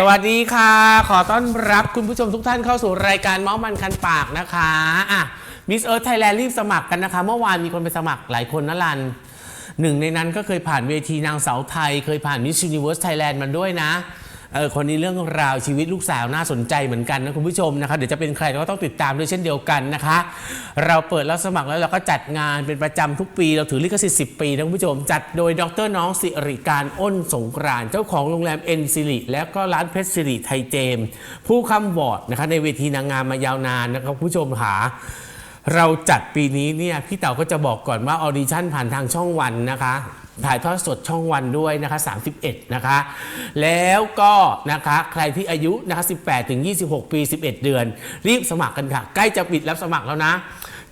สวัสดีค่ะ ขอต้อนรับคุณผู้ชมทุกท่านเข้าสู่รายการเมาส์มันคันปากนะคะอะมิสเอิร์ธไทยแลนด์รีบสมัครกันนะคะ เมื่อวานมีคนไปสมัครหลายคนนะลันหนึ่งในนั้นก็เคยผ่านเวทีนางสาวไทย เคยผ่านมิสยูนิเวิร์สไทยแลนด์มาด้วยนะ เออคนนี้เรื่องราวชีวิตลูกสาวน่าสนใจเหมือนกันนะคุณผู้ชมนะคะเดี๋ยวจะเป็นใครเราก็ต้องติดตามด้วยเช่นเดียวกันนะคะ เราเปิดรับสมัครแล้วเราก็จัดงานเป็นประจำทุกปี เราถือลิขสิทธิ์10 ปีนะคุณผู้ชม จัดโดยดรน้องสิริการอ้นสงกรานต์เจ้าของโรงแรมเอ็นซิริและก็ร้านเพชรสิริไทยเจมส์ผู้ค้ำวอร์ดนะคะในเวทีนางงามมายาวนานนะครับคุณผู้ชมหาเราจัดปีนี้เนี่ยพี่เต๋าก็จะบอกก่อนว่าออดิชั่นผ่านทางช่องวันนะคะ ถ่ายทอดสดช่องวันด้วยนะคะ31 นะคะ แล้วก็นะคะใครที่อายุนะคะ18 ถึง 26 ปี 11 เดือน รีบสมัครกันค่ะ ใกล้จะปิดรับสมัครแล้วนะ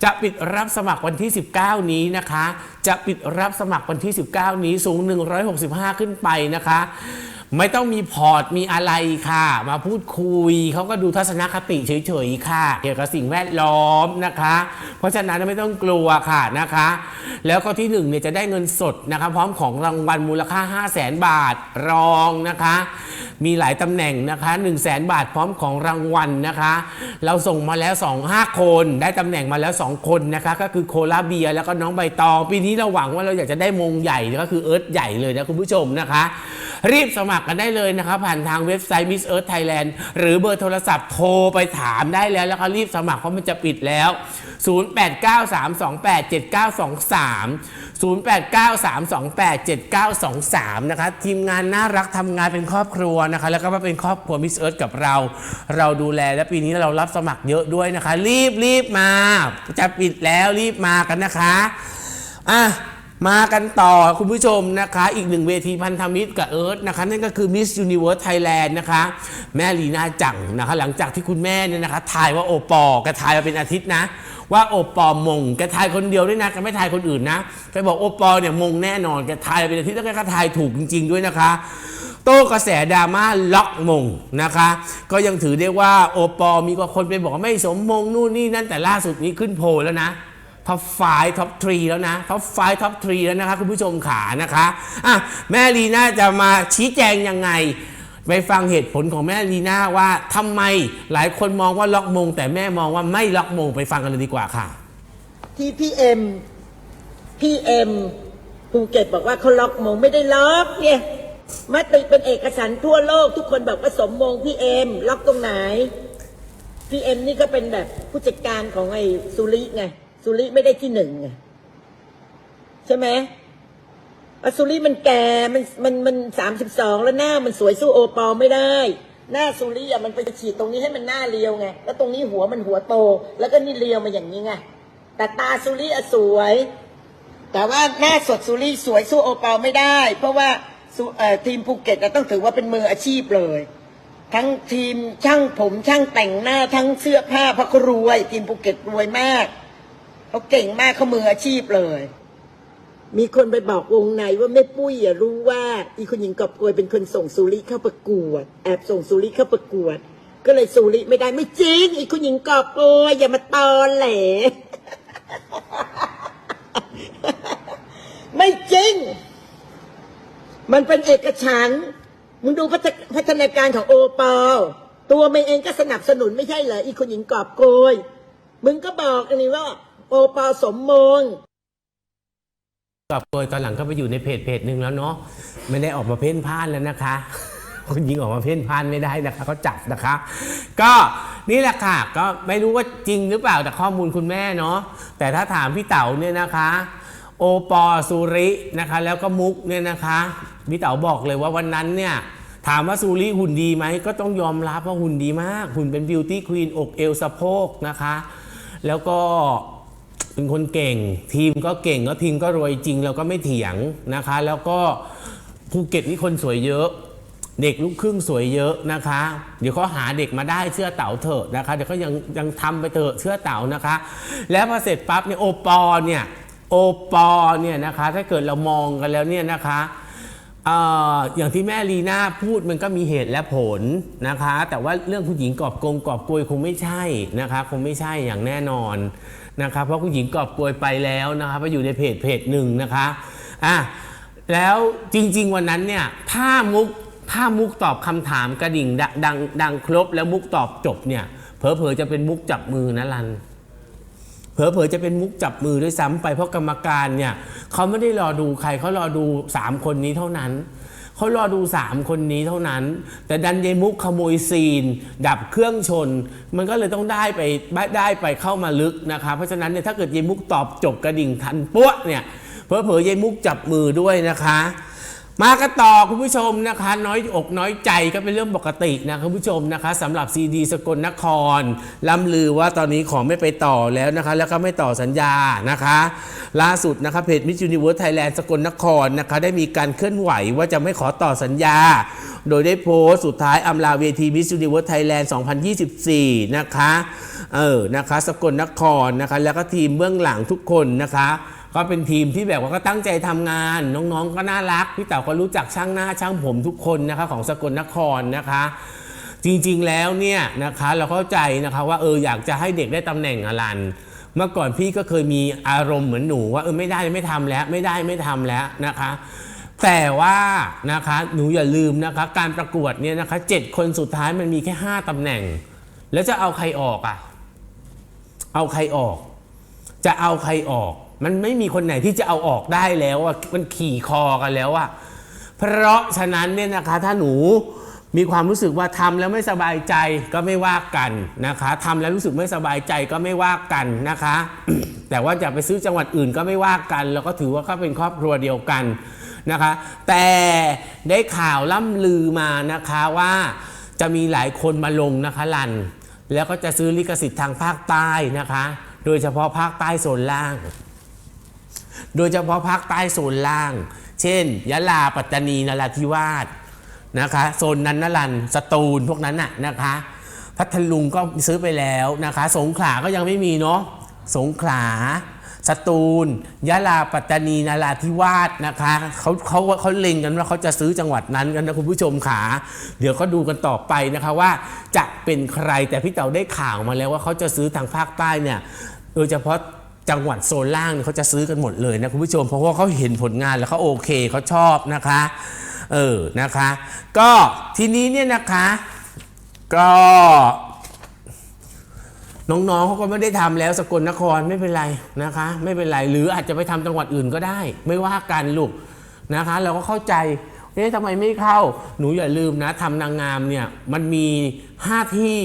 จะปิดรับสมัครวันที่ 19 นี้นะคะ จะปิดรับสมัครวันที่ 19 นี้สูง 165 ขึ้นไปนะคะ ไม่ต้องมีพอร์ตมีอะไรค่ะ มาพูดคุยเขาก็ดูทัศนคติเฉยๆค่ะ เกี่ยวกับสิ่งแวดล้อมนะคะ เพราะฉะนั้นไม่ต้องกลัวค่ะนะคะ แล้วก็ที่หนึ่งเนี่ยจะได้เงินสดนะคะพร้อมของรางวัลมูลค่า 5 0 0แสนบาทรองนะคะ มีหลายตำแหน่งนะคะ1 0 0 0 0แสนบาทพร้อมของรางวัลนะคะ เราส่งมาแล้ว 2 5 คน ได้ตำแหน่งมาแล้ว 2 คนนะคะ ก็คือโคลาเบียแล้วก็น้องใบตองปีนี้เราหวังว่าเราอยากจะได้มงใหญ่ก็คือเอิร์ธใหญ่เลยนะคุณผู้ชมนะคะ รีบสมัครกันได้เลยนะคะผ่านทางเว็บไซต์ Miss Earth Thailand หรือเบอร์โทรศัพท์โทรไปถามได้แล้วแล้วก็รีบสมัครเพราะมันจะปิดแล้ว 0893287923 0893287923 นะคะทีมงานน่ารักทำงานเป็นครอบครัวนะคะ แล้วก็มาเป็นครอบครัว Miss Earth กับเรา เราดูแลและปีนี้เรารับสมัครเยอะด้วยนะคะ รีบรีบมา จะปิดแล้วรีบมากันนะคะอะ มากันต่อคุณผู้ชมนะคะ อีกหนึ่งเวทีพันธมิตรกับเอิร์ธนะคะ นั่นก็คือ Miss Universe Thailand นะคะ แม่ลีน่าจังนะคะ หลังจากที่คุณแม่เนี่ยนะคะทายว่าโอปอล์แกทายมาเป็นอาทิตย์นะ ว่าโอปอมงแกทายคนเดียวด้วยนะแกไม่ทายคนอื่นนะแกบอกโอปอเนี่ยมงแน่นอนแกทายมาเป็นอาทิตย์แล้วแกก็ทายถูกจริง ๆ ด้วยนะคะโต้กระแสดราม่าล็อกมงนะคะ ก็ยังถือได้ว่าโอปอมีกว่าคนไปบอกไม่สมมงนู่นนี่นั่นแต่ล่าสุดนี้ขึ้นโพลแล้วนะ ท็อป5ท็อป3แล้วนะท็อป5ท็อป3แล้วนะคะคุณผู้ชมขานะคะอะแม่ลีน่าจะมาชี้แจงยังไงไปฟังเหตุผลของแม่ลีน่าว่าทำไมหลายคนมองว่าล็อกมง แต่แม่มองว่าไม่ล็อกมงไปฟังกันเลยดีกว่าค่ะ ที่พี่เอ็มพี่เอ็มภูเก็ตบอกว่าเขาล็อกมงไม่ได้ล็อกเนี่ยมติเป็นเอกสารทั่วโลก ทุกคนบอกว่าสมมงพี่เอ็มล็อกตรงไหนพี่เอ็มนี่ก็เป็นแบบผู้จัดการของไอ้สุริไง สุริไม่ได้ที่หนึ่งไงใช่ไหมอสุริมันแก่มันมันมันสามสิบสองแล้วหน้ามันสวยสู้โอปอลไม่ได้ หน้าสุริอะมันไปฉีดตรงนี้ให้มันหน้าเรียวไงแล้วตรงนี้หัวมันหัวโต แล้วก็นี่เรียวมาอย่างนี้ไงแต่ตาสุริอะสวย แต่ว่าหน้าสดสุริสวยสู้โอปอลไม่ได้ เพราะว่าทีมภูเก็ตต้องถือว่าเป็นมืออาชีพเลย ทั้งทีมช่างผมช่างแต่งหน้าทั้งเสื้อผ้าเพราะเขารวย ทีมภูเก็ตรวยมาก เขาเก่งมากเขามืออาชีพเลย มีคนไปบอกวงในว่าแม่ปุ้ยอะรู้ว่า อีคุณหญิงกอบกวยเป็นคนส่งสุริเข้าประกวด แอบส่งสุริเข้าประกวด ก็เลยสุริไม่ได้ไม่จริง อีคุณหญิงกอบกวยอย่ามาตอแหลไม่จริง มันเป็นเอกฉันท์มึงดูพัฒพัฒนาการของโอปอลตัวมันเองก็สนับสนุนไม่ใช่เหรออีคุณหญิงกอบโกย มึงก็บอกอันนี้ว่า โอปอลสมมงกับโดยตอนหลังก็ไปอยู่ในเพจเพจหนึ่งแล้วเนาะไม่ได้ออกมาเพ่นพ่านแล้วนะคะคุณยิงออกมาเพ่นพ่านไม่ได้นะคะเขาจับนะคะ ก็นี่แหละค่ะ ก็ไม่รู้ว่าจริงหรือเปล่าแต่ข้อมูลคุณแม่เนาะแต่ถ้าถามพี่เต๋าเนี่ยนะคะ โอปอซูรินะคะ แล้วก็มุกเนี่ยนะคะพี่เต๋าบอกเลยว่าวันนั้นเนี่ยถามว่าซูริหุ่นดีไหมก็ต้องยอมรับว่าหุ่นดีมาก หุ่นเป็นบิวตี้ควีนอกเอวสะโพกนะคะ แล้วก็ เป็นคนเก่ง ทีมก็เก่งก็ทีมก็รวยจริงเราก็ไม่เถียงนะคะ แล้วก็ภูเก็ตนี่คนสวยเยอะ เด็กลูกครึ่งสวยเยอะนะคะ เดี๋ยวเขาหาเด็กมาได้เชื่อเต๋าเถอะนะคะเดี๋ยวเขายังยังทำไปเถอะเชื่อเต๋านะคะ แล้วพอเสร็จปั๊บเนี่ยโอปอลเนี่ยโอปอลเนี่ยนะคะ ถ้าเกิดเรามองกันแล้วเนี่ยนะคะเอ่ออย่างที่แม่ลีน่าพูดมันก็มีเหตุและผลนะคะ แต่ว่าเรื่องผู้หญิงกอบโกงกอบโกยคงไม่ใช่นะคะ คงไม่ใช่อย่างแน่นอน นะคะเพราะผู้หญิงกอบโกยไปแล้วนะคะไปอยู่ในเพจเพจหนึ่งนะคะอะแล้วจริง ๆ วันนั้นเนี่ยถ้ามุกถ้ามุกตอบคำถามกระดิ่งดงดังดังครบ แล้วมุกตอบจบเนี่ยเผลอๆจะเป็นมุกจับมือนะรันเผลอๆจะเป็นมุกจับมือด้วยซ้ำไปเพราะกรรมการเนี่ยเขาไม่ได้รอดูใครเขารอดู 3 คนนี้เท่านั้น เขารอดู 3 คนนี้เท่านั้น แต่ดันเยมุกขโมยซีน ดับเครื่องชน มันก็เลยต้องได้ไปได้ไปเข้ามาลึกนะคะเพราะฉะนั้นเนี่ยถ้าเกิดเยมุกตอบจบกระดิ่งทันปั๊วเนี่ยเผลอๆเยมุกจับมือด้วยนะคะ มากันต่อคุณผู้ชมนะคะ น้อยอกน้อยใจก็เป็นเรื่องปกตินะคุณผู้ชมนะคะสำหรับซีดีสกลนครล่ำลือว่าตอนนี้ของไม่ไปต่อแล้วนะคะ แล้วก็ไม่ต่อสัญญานะคะ ล่าสุดนะคะเพจมิ s ยูนิเวิร์สไทยแลนด์สกลนครนะคะ ได้มีการเคลื่อนไหวว่าจะไม่ขอต่อสัญญา โดยได้โพสต์สุดท้ายอำลาเวทีมิ s ยูนิเวิร์สไทยแลนด์2024 นะคะเออนะคะ สกลนครนะคะ แล้วก็ทีมเบื้องหลังทุกคนนะคะ ก็เป็นทีมที่แบบว่าก็ตั้งใจทำงาน น้องๆ ก็น่ารัก พี่เต๋าก็รู้จักช่างหน้าช่างผมทุกคนนะคะของสกลนครนะคะจริงๆ แล้วเนี่ยนะคะเราเข้าใจนะคะว่าเอออยากจะให้เด็กได้ตำแหน่งอลันเมื่อก่อนพี่ก็เคยมีอารมณ์เหมือนหนูว่าเออไม่ได้ไม่ทำแล้ว ไม่ได้ไม่ทำแล้วนะคะ แต่ว่านะคะหนูอย่าลืมนะคะ การประกวดเนี่ยนะคะเจ็ดคนสุดท้ายมันมีแค่5ตำแหน่ง แล้วจะเอาใครออกอะ เอาใครออก จะเอาใครออก มันไม่มีคนไหนที่จะเอาออกได้แล้วอะมันขี่คอกันแล้วอะเพราะฉะนั้นเนี่ยนะคะถ้าหนูมีความรู้สึกว่าทำแล้วไม่สบายใจก็ไม่ว่ากันนะคะทำแล้วรู้สึกไม่สบายใจก็ไม่ว่ากันนะคะ แต่ว่าจะไปซื้อจังหวัดอื่นก็ไม่ว่ากัน แล้วก็ถือว่าก็เป็นครอบครัวเดียวกันนะคะ แต่ได้ข่าวล่ำลือมานะคะว่าจะมีหลายคนมาลงนะคะลัน แล้วก็จะซื้อลิขสิทธิ์ทางภาคใต้นะคะ โดยเฉพาะภาคใต้โซนล่าง โดยเฉพาะภาคใต้โซนล่าง เช่น ยะลาปัตตานีนราธิวาสนะคะโซนนั้นนรันสตูลพวกนั้นน่ะนะคะพัทลุงก็ซื้อไปแล้วนะคะ สงขลาก็ยังไม่มีเนาะสงขลาสตูลยะลาปัตตานีนราธิวาสนะคะเขาเขาเขาเล็งกันว่าเขาจะซื้อจังหวัดนั้นกันนะคุณผู้ชมขาเดี๋ยวก็ดูกันต่อไปนะคะว่าจะเป็นใครแต่พี่เต๋าได้ข่าวมาแล้วว่าเขาจะซื้อทางภาคใต้เนี่ยโดยเฉพาะ จังหวัดโซนล่างเขาจะซื้อกันหมดเลยนะคุณผู้ชม เพราะว่าเขาเห็นผลงานแล้วเขาโอเคเขาชอบนะคะ เออนะคะ ก็ทีนี้เนี่ยนะคะ ก็น้องๆเขาก็ไม่ได้ทำแล้วสกลนครไม่เป็นไรนะคะ ไม่เป็นไรหรืออาจจะไปทำจังหวัดอื่นก็ได้ ไม่ว่ากันลูกนะคะ เราก็เข้าใจเอ๊ะทำไมไม่เข้า หนูอย่าลืมนะทำนางงามเนี่ยมันมี 5 ที่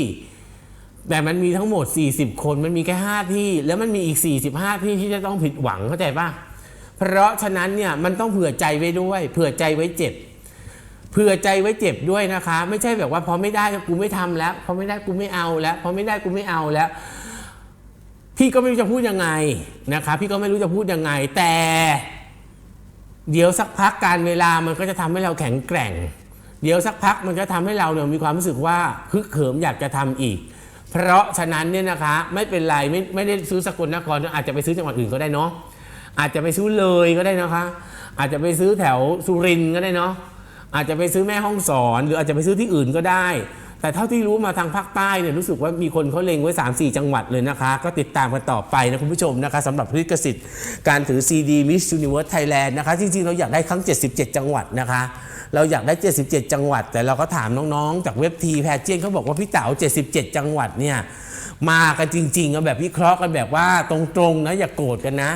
แต่มันมีทั้งหมด 40 คนมันมีแค่5ที่ แล้วมันมีอีก 45 ที่ที่จะต้องผิดหวังเข้าใจป่ะเพราะฉะนั้นเนี่ยมันต้องเผื่อใจไว้ด้วย เผื่อใจไว้เจ็บเผื่อใจไว้เจ็บด้วยนะคะ ไม่ใช่แบบว่าพอไม่ได้กูไม่ทำแล้วพอไม่ได้กูไม่เอาแล้วพอไม่ได้กูไม่เอาแล้ว พี่ก็ไม่รู้จะพูดยังไงนะคะ พี่ก็ไม่รู้จะพูดยังไง แต่ เดี๋ยวสักพักการเวลามันก็จะทำให้เราแข็งแกร่ง เดี๋ยวสักพักมันก็ทำให้เราเนี่ยมีความรู้สึกว่าฮึกเหิมอยากจะทำอีก เพราะฉะนั้นเนี่ยนะคะไม่เป็นไรไม่ไม่ได้ซื้อสกลนครอาจจะไปซื้อจังหวัดอื่นก็ได้เนาะอาจจะไปซื้อเลยก็ได้นะคะ อาจจะไปซื้อแถวสุรินทร์ก็ได้เนาะอาจจะไปซื้อแม่ห้องสอน หรืออาจจะไปซื้อที่อื่นก็ได้ แต่เท่าที่รู้มาทางภาคใต้เนี่ยรู้สึกว่ามีคนเขาเล็งไว้ 3-4 จังหวัดเลยนะคะ ก็ติดตามกันต่อไปนะคุณผู้ชมนะคะสำหรับลิขสิทธิ์การถือ CD Miss Universe Thailand นะคะจริงๆเราอยากได้ทั้ง 77 จังหวัดนะคะเราอยากได้ 77 จังหวัด แต่เราก็ถามน้องๆ จากเว็บทีแพเจียนเขาบอกว่าพี่เต๋า77 จังหวัดเนี่ยมากันจริงๆแบบวิเคราะห์กันแบบว่าตรงๆนะอย่าโกรธกันนะ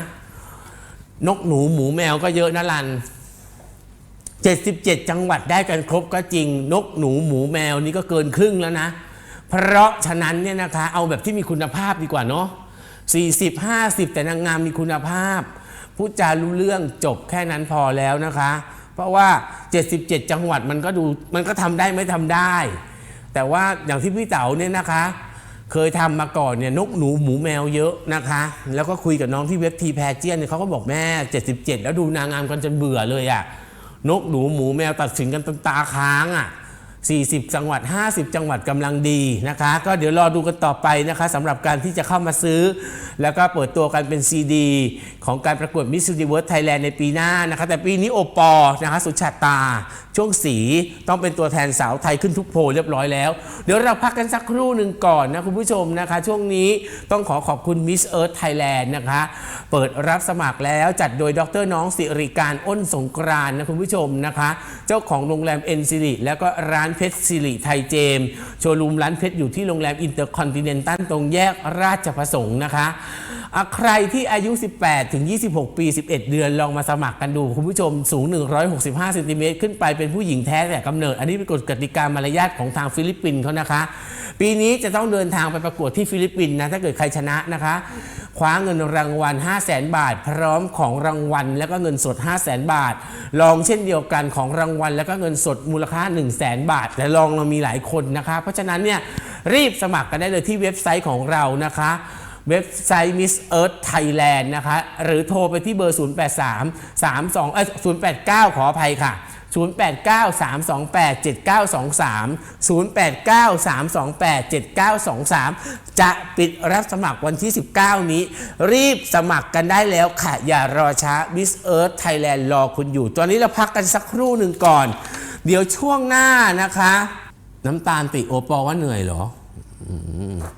นกหนูหมูแมวก็เยอะนะลัน 77 จังหวัดได้กันครบก็จริง นกหนูหมูแมวนี่ก็เกินครึ่งแล้วนะ เพราะฉะนั้นเนี่ยนะคะเอาแบบที่มีคุณภาพดีกว่าเนาะ40 50 แต่นางงามมีคุณภาพพูดจารู้เรื่องจบแค่นั้นพอแล้วนะคะ เพราะว่า 77 จังหวัดมันก็ดูมันก็ทำได้ไม่ทำได้ แต่ว่าอย่างที่พี่เต๋าเนี่ยนะคะ เคยทำมาก่อนเนี่ยนกหนูหมูแมวเยอะนะคะ แล้วก็คุยกับน้องที่เว็บทีแพเจียนเนี่ยเขาก็บอกแม่ 77 แล้วดูนางงามกันจนเบื่อเลยอะ่ะ นกหนูหมูแมวตัดสินกันจนตาค้างอะ่ะ 40 จังหวัด 50 จังหวัดกำลังดีนะคะ ก็เดี๋ยวรอดูกันต่อไปนะคะสำหรับการที่จะเข้ามาซื้อ แล้วก็เปิดตัวกันเป็นซีดีของการประกวด Miss Universe Thailand ในปีหน้านะคะ แต่ปีนี้โอปอล์นะคะสุชาตา ช่วงสีต้องเป็นตัวแทนสาวไทยขึ้นทุกโพลเรียบร้อยแล้ว เดี๋ยวเราพักกันสักครู่หนึ่งก่อนนะคุณผู้ชมนะคะ ช่วงนี้ต้องขอขอบคุณ Miss Earth Thailand นะคะ เปิดรับสมัครแล้วจัดโดยดรน้องสิริการอ้นสงกรานนะคุณผู้ชมนะคะ เจ้าของโรงแรมเอ็นซิริแล้วก็ร้านเพชรสิริไทยเจมส์โชว์รูมร้านเพชรอยู่ที่โรงแรมอินเตอร์คอนติเนนตัลตรงแยกราชประสงค์นะคะอะใครที่อายุ 18 ถึง 26 ปี 11 เดือน ลองมาสมัครกันดู คุณผู้ชมสูง 165เซนติเมตรขึ้นไปเป็นผู้หญิงแท้แต่กำเนิด อันนี้เป็นกฎกติกามารยาทของทางฟิลิปปินส์เขานะคะ ปีนี้จะต้องเดินทางไปประกวดที่ฟิลิปปินส์นะ ถ้าเกิดใครชนะนะคะ คว้าเงินรางวัล 5 0 0แสนบาท พร้อมของรางวัล และก็เงินสด 5 0 0แสนบาท ลองเช่นเดียวกันของรางวัล และก็เงินสดมูลค่า 1 0 0 0 0แสนบาทแต่ลองเรามีหลายคนนะคะ เพราะฉะนั้นเนี่ยรีบสมัครกันได้เลยที่เว็บไซต์ของเรานะคะ เว็บไซต์ Miss Earth Thailand นะคะ หรือโทรไปที่เบอร์ 083 32เอ้ย089 ขออภัยค่ะ 089-328-7923 089-328-7923 จะปิดรับสมัครวันที่ 19 นี้ รีบสมัครกันได้แล้วค่ะ อย่ารอช้า Miss Earth Thailand รอคุณอยู่ ตอนนี้เราพักกันสักครู่หนึ่งก่อน เดี๋ยวช่วงหน้านะคะ น้ำตาลติโอปอว่าเหนื่อยเหรอ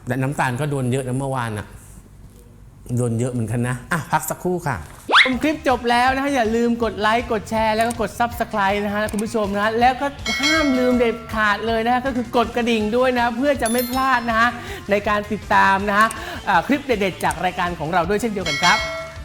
แต่น้ำตาลก็โดนเยอะนะเมื่อวานอะ โดนเยอะเหมือนกันนะ อะ พักสักครู่ค่ะ ชมคลิปจบแล้วนะฮะอย่าลืมกดไลค์กดแชร์แล้วก็กด Subscribe นะฮะคุณผู้ชมนะ แล้วก็ห้ามลืมเด็ดขาดเลยนะฮะก็คือกดกระดิ่งด้วยนะ เพื่อจะไม่พลาดนะฮะในการติดตามนะฮะอ่าคลิปเด็ดๆจากรายการของเราด้วยเช่นเดียวกันครับ